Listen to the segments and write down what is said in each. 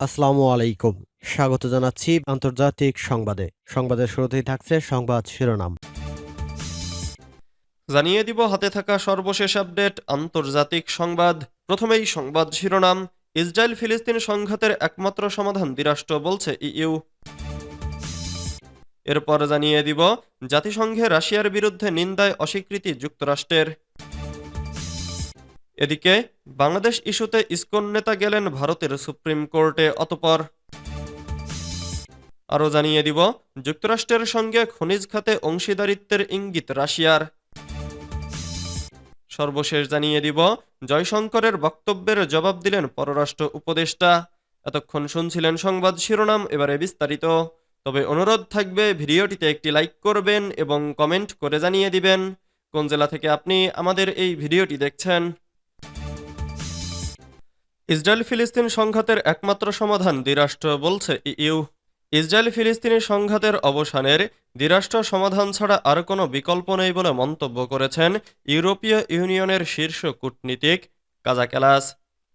আসসালামু আলাইকুম। স্বাগত জানাচ্ছি আন্তর্জাতিক সংবাদে। সংবাদের শুরুতেই থাকছে সংবাদ শিরোনাম। জানিয়ে দিব, হাতে থাকা সর্বশেষ আপডেট, আন্তর্জাতিক সংবাদ। প্রথমেই সংবাদ শিরোনাম ইসরায়েল ফিলিস্তিন সংঘাতের একমাত্র সমাধান, দ্বিরাষ্ট্র বলছে ইইউ। এরপর জানিয়ে দিব, জাতিসংঘে রাশিয়ার বিরুদ্ধে নিন্দায় অস্বীকৃতি যুক্তরাষ্ট্রের। এদিকে বাংলাদেশ ইস্যুতে ইসকন নেতা গেলেন ভারতের সুপ্রিম কোর্টে অতপর। আরও জানিয়ে দিব, যুক্তরাষ্ট্রের সঙ্গে খনিজ খাতে অংশীদারিত্বের ইঙ্গিত রাশিয়ার। সর্বশেষ জানিয়ে দিব, জয়শঙ্করের বক্তব্যের জবাব দিলেন পররাষ্ট্র উপদেষ্টা। এতক্ষণ শুনছিলেন সংবাদ শিরোনাম, এবারে বিস্তারিত। তবে অনুরোধ থাকবে, ভিডিওটিতে একটি লাইক করবেন এবং কমেন্ট করে জানিয়ে দিবেন। কোন জেলা থেকে আপনি আমাদের এই ভিডিওটি দেখছেন? ইসরায়েল ফিলিস্তিন সংঘাতের একমাত্র সমাধান, দ্বিরাষ্ট্র বলছে ইইউ। ইসরায়েল ফিলিস্তিনি সংঘাতের অবসানের দ্বিরাষ্ট্র সমাধান ছাড়া আর কোনো বিকল্প নেই বলে মন্তব্য করেছেন ইউরোপীয় ইউনিয়নের শীর্ষ কূটনীতিক কাজা ক্যালাস।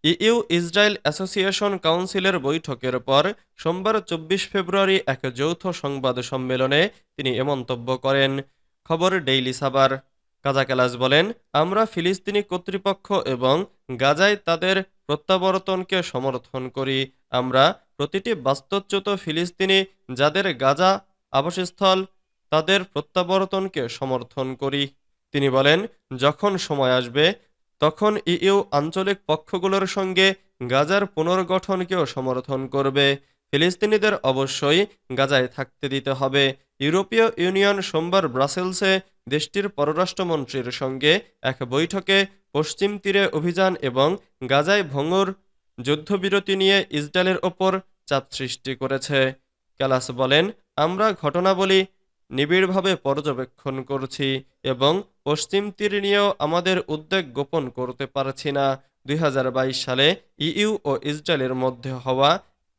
ইইউ ইসরায়েল অ্যাসোসিয়েশন কাউন্সিলের বৈঠকের পর সোমবার চব্বিশ ফেব্রুয়ারি এক যৌথ সংবাদ সম্মেলনে তিনি এ মন্তব্য করেন। খবর ডেইলি সাবার কাজাকালাস বলেন, আমরা ফিলিস্তিনি কর্তৃপক্ষ এবং গাজায় তাদের প্রত্যাবর্তনকে সমর্থন করি। আমরা প্রতিটি বাস্তুচ্যুত ফিলিস্তিনি যাদের গাজা আবাসস্থল, তাদের প্রত্যাবর্তনকে সমর্থন করি। তিনি বলেন, যখন সময় আসবে, তখন ইইউ আঞ্চলিক পক্ষগুলোর সঙ্গে গাজার পুনর্গঠনকেও সমর্থন করবে। ফিলিস্তিনিদের অবশ্যই গাজায় থাকতে দিতে হবে। ইউরোপীয় ইউনিয়ন সোমবার ব্রাসেলসে দেশটির পররাষ্ট্রমন্ত্রীর সঙ্গে এক বৈঠকে পশ্চিম তীরে অভিযান এবং গাজায় ভঙ্গুর যুদ্ধবিরতি নিয়ে ইসরায়েলের ওপর চাপ সৃষ্টি করেছে। ক্যালাস বলেন, আমরা ঘটনাবলী নিবিড়ভাবে পর্যবেক্ষণ করছি এবং পশ্চিম তীর নিয়েও আমাদের উদ্বেগ গোপন করতে পারছি না। দুই হাজার বাইশ সালে ইইউ ও ইসরায়েলের মধ্যে হওয়া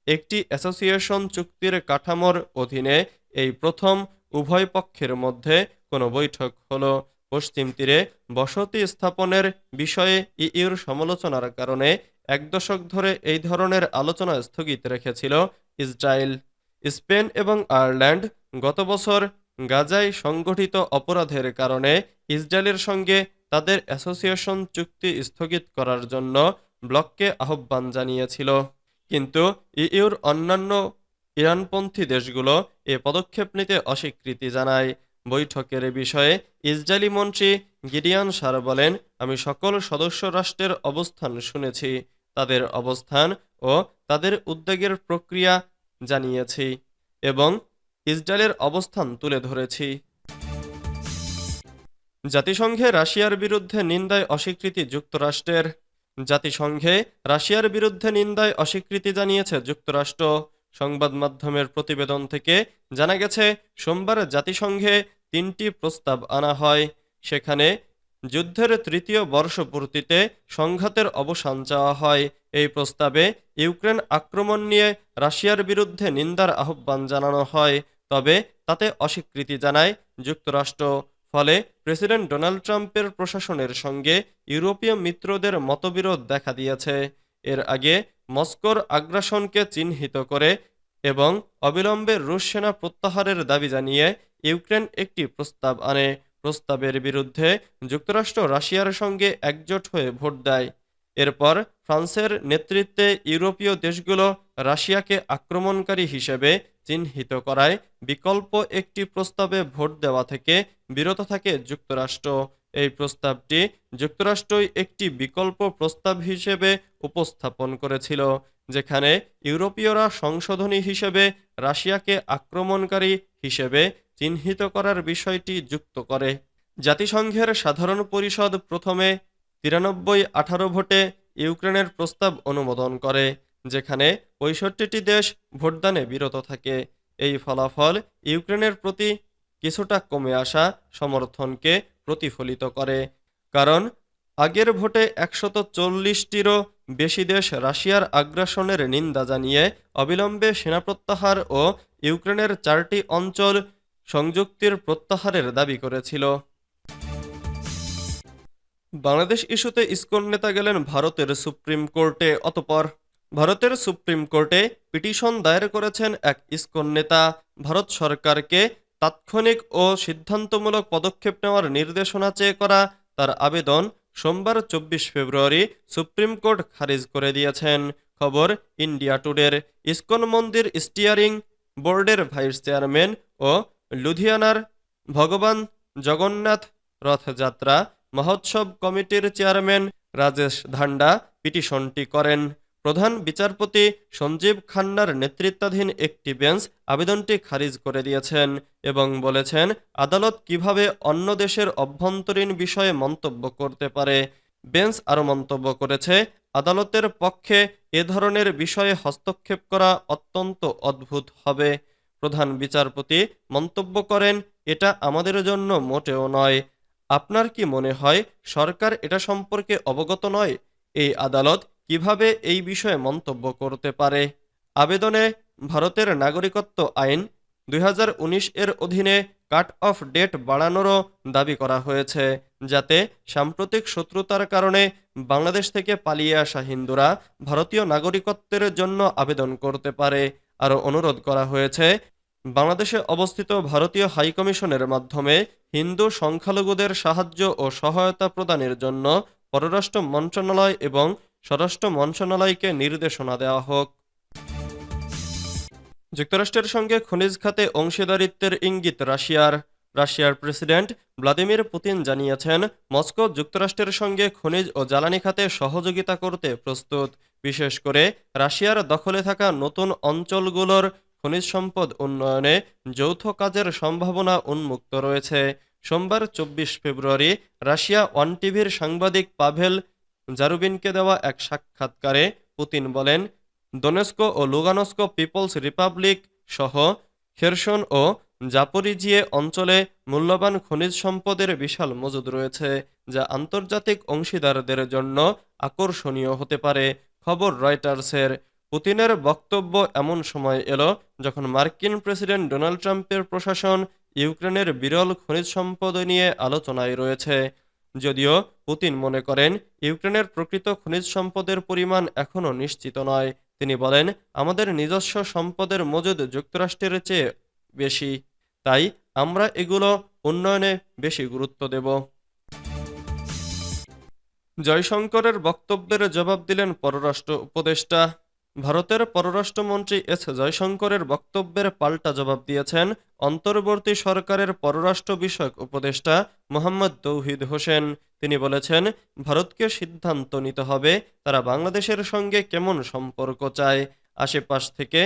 একটি অ্যাসোসিয়েশন চুক্তির কাঠামোর অধীনে এই প্রথম উভয় পক্ষের মধ্যে কোনো বৈঠক হলো। পশ্চিম তীরে বসতি স্থাপনের বিষয়ে ইইউর সমালোচনার কারণে এক দশক ধরে এই ধরনের আলোচনা স্থগিত রেখেছিল ইসরায়েল। স্পেন এবং আয়ারল্যান্ড গত বছর গাজায় সংগঠিত অপরাধের কারণে ইসরায়েলের সঙ্গে তাদের অ্যাসোসিয়েশন চুক্তি স্থগিত করার জন্য ব্লককে আহ্বান জানিয়েছিল। কিন্তু ইইউর অন্যান্য ইরানপন্থী দেশগুলো এ পদক্ষেপ নিতে অস্বীকৃতি জানায়। বৈঠকের বিষয়ে ইসরায়েলি মন্ত্রী গিডিয়ান সার বলেন, আমি সকল সদস্য রাষ্ট্রের অবস্থান শুনেছি, তাদের অবস্থান ও তাদের উদ্বেগের প্রক্রিয়া জানিয়েছি এবং ইসরায়েলের অবস্থান তুলে ধরেছি। জাতিসংঘে রাশিয়ার বিরুদ্ধে নিন্দায় অস্বীকৃতি যুক্তরাষ্ট্রের। জাতিসংঘে রাশিয়ার বিরুদ্ধে নিন্দায় অস্বীকৃতি জানিয়েছে যুক্তরাষ্ট্র। সংবাদ মাধ্যমের প্রতিবেদন থেকে জানা গেছে, সোমবার জাতিসংঘে তিনটি প্রস্তাব আনা হয়। সেখানে যুদ্ধের তৃতীয় বর্ষপূর্তিতে সংঘাতের অবসান চাওয়া হয়। এই প্রস্তাবে ইউক্রেন আক্রমণ নিয়ে রাশিয়ার বিরুদ্ধে নিন্দার আহ্বান জানানো হয়। তবে তাতে অস্বীকৃতি জানায় যুক্তরাষ্ট্র। ফলে প্রেসিডেন্ট ডোনাল্ড ট্রাম্পের প্রশাসনের সঙ্গে ইউরোপীয় মিত্রদের মতবিরোধ দেখা দিয়েছে। এর আগে মস্কোর আগ্রাসনকে চিহ্নিত করে এবং অবিলম্বে রুশ সেনা প্রত্যাহারের দাবি জানিয়ে ইউক্রেন একটি প্রস্তাব আনে। প্রস্তাবের বিরুদ্ধে যুক্তরাষ্ট্র রাশিয়ার সঙ্গে একজোট হয়ে ভোট দেয়। এরপর ফ্রান্সের নেতৃত্বে ইউরোপীয় দেশগুলো রাশিয়াকে আক্রমণকারী হিসেবে চিহ্নিত করায় বিকল্প একটি প্রস্তাবে ভোট দেওয়া থেকে বিরত থাকে যুক্তরাষ্ট্র। এই প্রস্তাবটি যুক্তরাষ্ট্রই একটি বিকল্প প্রস্তাব হিসেবে উপস্থাপন করেছিল, যেখানে ইউরোপীয়রা সংশোধনী হিসেবে রাশিয়াকে আক্রমণকারী হিসেবে চিহ্নিত করার বিষয়টি যুক্ত করে। জাতিসংঘের সাধারণ পরিষদ প্রথমে তিরানব্বই আঠারো ভোটে ইউক্রেনের প্রস্তাব অনুমোদন করে। যেখানে পঁয়ষট্টিটি দেশ ভোটদানে বিরত থাকে। এই ফলাফল ইউক্রেনের প্রতি কিছুটা কমে আসা সমর্থনকে প্রতিফলিত করে। কারণ, আগের ভোটে একশত চল্লিশটিরও বেশি দেশ রাশিয়ার আগ্রাসনের নিন্দা জানিয়ে অবিলম্বে সেনা প্রত্যাহার ও ইউক্রেনের চারটি অঞ্চল সংযুক্তির প্রত্যাহারের দাবি করেছিল। বাংলাদেশ ইস্যুতে ইসকন নেতা গেলেন ভারতের সুপ্রিম কোর্টে। অতপর ভারতের সুপ্রিম কোর্টে পিটিশন দায়ের করেছেন এক ইসকন নেতা। ভারত সরকারকে তাৎক্ষণিক ও সিদ্ধান্তমূলক পদক্ষেপ নেওয়ার নির্দেশনা চেয়ে করা তার আবেদন সোমবার চব্বিশ ফেব্রুয়ারি সুপ্রিম কোর্ট খারিজ করে দিয়েছেন। খবর ইন্ডিয়া টুডের। ইসকন মন্দির স্টিয়ারিং বোর্ডের ভাইস চেয়ারম্যান ও লুধিয়ানার ভগবান জগন্নাথ রথযাত্রা মহোৎসব কমিটির চেয়ারম্যান রাজেশ ধান্ডা পিটিশনটি করেন। প্রধান বিচারপতি সঞ্জীব খান্নার নেতৃত্বাধীন একটি বেঞ্চ আবেদনটি খারিজ করে দিয়েছেন এবং বলেছেন, আদালত কীভাবে অন্য দেশের অভ্যন্তরীণ বিষয়ে মন্তব্য করতে পারে। বেঞ্চ আরও মন্তব্য করেছে, আদালতের পক্ষে এ ধরনের বিষয়ে হস্তক্ষেপ করা অত্যন্ত অদ্ভুত হবে। প্রধান বিচারপতি মন্তব্য করেন, এটা আমাদের জন্য মোটেও নয়। আপনার কি মনে হয়, সরকার এটা সম্পর্কে অবগত নয়? এই আদালত কীভাবে এই বিষয়ে মন্তব্য করতে পারে? আবেদনে ভারতের নাগরিকত্ব আইন দুই হাজার উনিশ এর অধীনে কাট অফ ডেট বাড়ানোরও দাবি করা হয়েছে, যাতে সাম্প্রতিক শত্রুতার কারণে বাংলাদেশ থেকে পালিয়ে আসা হিন্দুরা ভারতীয় নাগরিকত্বের জন্য আবেদন করতে পারে। আরও অনুরোধ করা হয়েছে, বাংলাদেশে অবস্থিত ভারতীয় হাইকমিশনের মাধ্যমে হিন্দু সংখ্যালঘুদের সাহায্য ও সহায়তা প্রদানের জন্য পররাষ্ট্র মন্ত্রণালয় এবং স্বরাষ্ট্র মন্ত্রণালয়কে নির্দেশনা দেওয়া হোক। যুক্তরাষ্ট্রের সঙ্গে খনিজ খাতে অংশীদারিত্বের ইঙ্গিত রাশিয়ার। রাশিয়ার প্রেসিডেন্ট ভ্লাদিমির পুতিন জানিয়েছেন, মস্কো যুক্তরাষ্ট্রের সঙ্গে খনিজ ও জ্বালানি খাতে সহযোগিতা করতে প্রস্তুত। বিশেষ করে রাশিয়ার দখলে থাকা নতুন অঞ্চলগুলোর খনিজ সম্পদ উন্নয়নে যৌথ কাজের সম্ভাবনা উন্মুক্ত রয়েছে। সোমবার চব্বিশ ফেব্রুয়ারি রাশিয়া ওয়ান টিভির সাংবাদিক পাভেল জারুবিনকে দেওয়া এক সাক্ষাৎকারে পুতিন বলেন, দোনেস্কো ও লুগানস্কো পিপলস রিপাবলিক সহ খেরসন ও জাপরিজিয়ে অঞ্চলে মূল্যবান খনিজ সম্পদের বিশাল মজুদ রয়েছে, যা আন্তর্জাতিক অংশীদারদের জন্য আকর্ষণীয় হতে পারে, খবর রয়টার্সের। পুতিনের বক্তব্য এমন সময় এলো যখন মার্কিন প্রেসিডেন্ট ডোনাল্ড ট্রাম্পের প্রশাসন ইউক্রেনের বিরল খনিজ সম্পদ নিয়ে আলোচনায় রয়েছে। যদিও পুতিন মনে করেন, ইউক্রেনের প্রকৃত খনিজ সম্পদের পরিমাণ এখনও নিশ্চিত নয়। তিনি বলেন, আমাদের নিজস্ব সম্পদের মজুদ যুক্তরাষ্ট্রের চেয়ে বেশি, তাই আমরা এগুলো উন্নয়নে বেশি গুরুত্ব দেব। জয়শঙ্করের বক্তব্যের জবাব দিলেন পররাষ্ট্র উপদেষ্টা ভারতের পররাষ্ট্রমন্ত্রী এস. জয়শঙ্করের বক্তব্যের পাল্টা জবাব দিয়েছেন অন্তর্বর্তী সরকারের পররাষ্ট্র বিষয়ক উপদেষ্টা মোহাম্মদ তৌহিদ হোসেন। তিনি বলেছেন, ভারতকে সিদ্ধান্ত নিতে হবে তারা বাংলাদেশের সঙ্গে কেমন সম্পর্ক চায়, আশেপাশ থেকে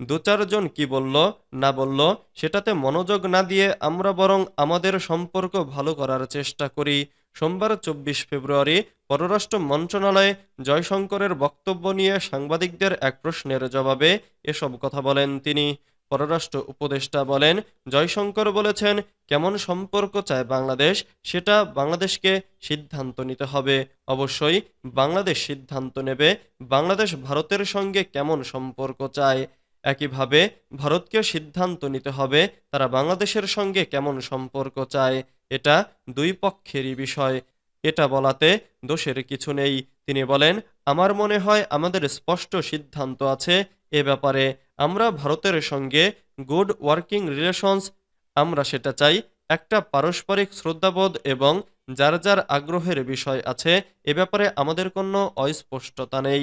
দু চারজন কি বলল, না বলল, সেটাতে মনোযোগ না দিয়ে আমরা বরং আমাদের সম্পর্ক ভালো করার চেষ্টা করি। সোমবার চব্বিশ ফেব্রুয়ারি পররাষ্ট্র মন্ত্রণালয়ে জয়শঙ্করের বক্তব্য নিয়ে সাংবাদিকদের এক প্রশ্নের জবাবে এসব কথা বলেন তিনি। পররাষ্ট্র উপদেষ্টা বলেন, জয়শঙ্কর বলেছেন, কেমন সম্পর্ক চায় বাংলাদেশ, সেটা বাংলাদেশকে সিদ্ধান্ত নিতে হবে। অবশ্যই বাংলাদেশ সিদ্ধান্ত নেবে, বাংলাদেশ ভারতের সঙ্গে কেমন সম্পর্ক চায়। একইভাবে ভারতকে সিদ্ধান্ত নিতে হবে তারা বাংলাদেশের সঙ্গে কেমন সম্পর্ক চায়, এটা দুই পক্ষেরই বিষয়। এটা বলাতে দোষের কিছু নেই। তিনি বলেন, আমার মনে হয় আমাদের স্পষ্ট সিদ্ধান্ত আছে এ ব্যাপারে। আমরা ভারতের সঙ্গে গুড ওয়ার্কিং রিলেশনস আমরা সেটা চাই একটা পারস্পরিক শ্রদ্ধাবোধ এবং যার যার আগ্রহের বিষয় আছে এ ব্যাপারে আমাদের কোনো অস্পষ্টতা নেই।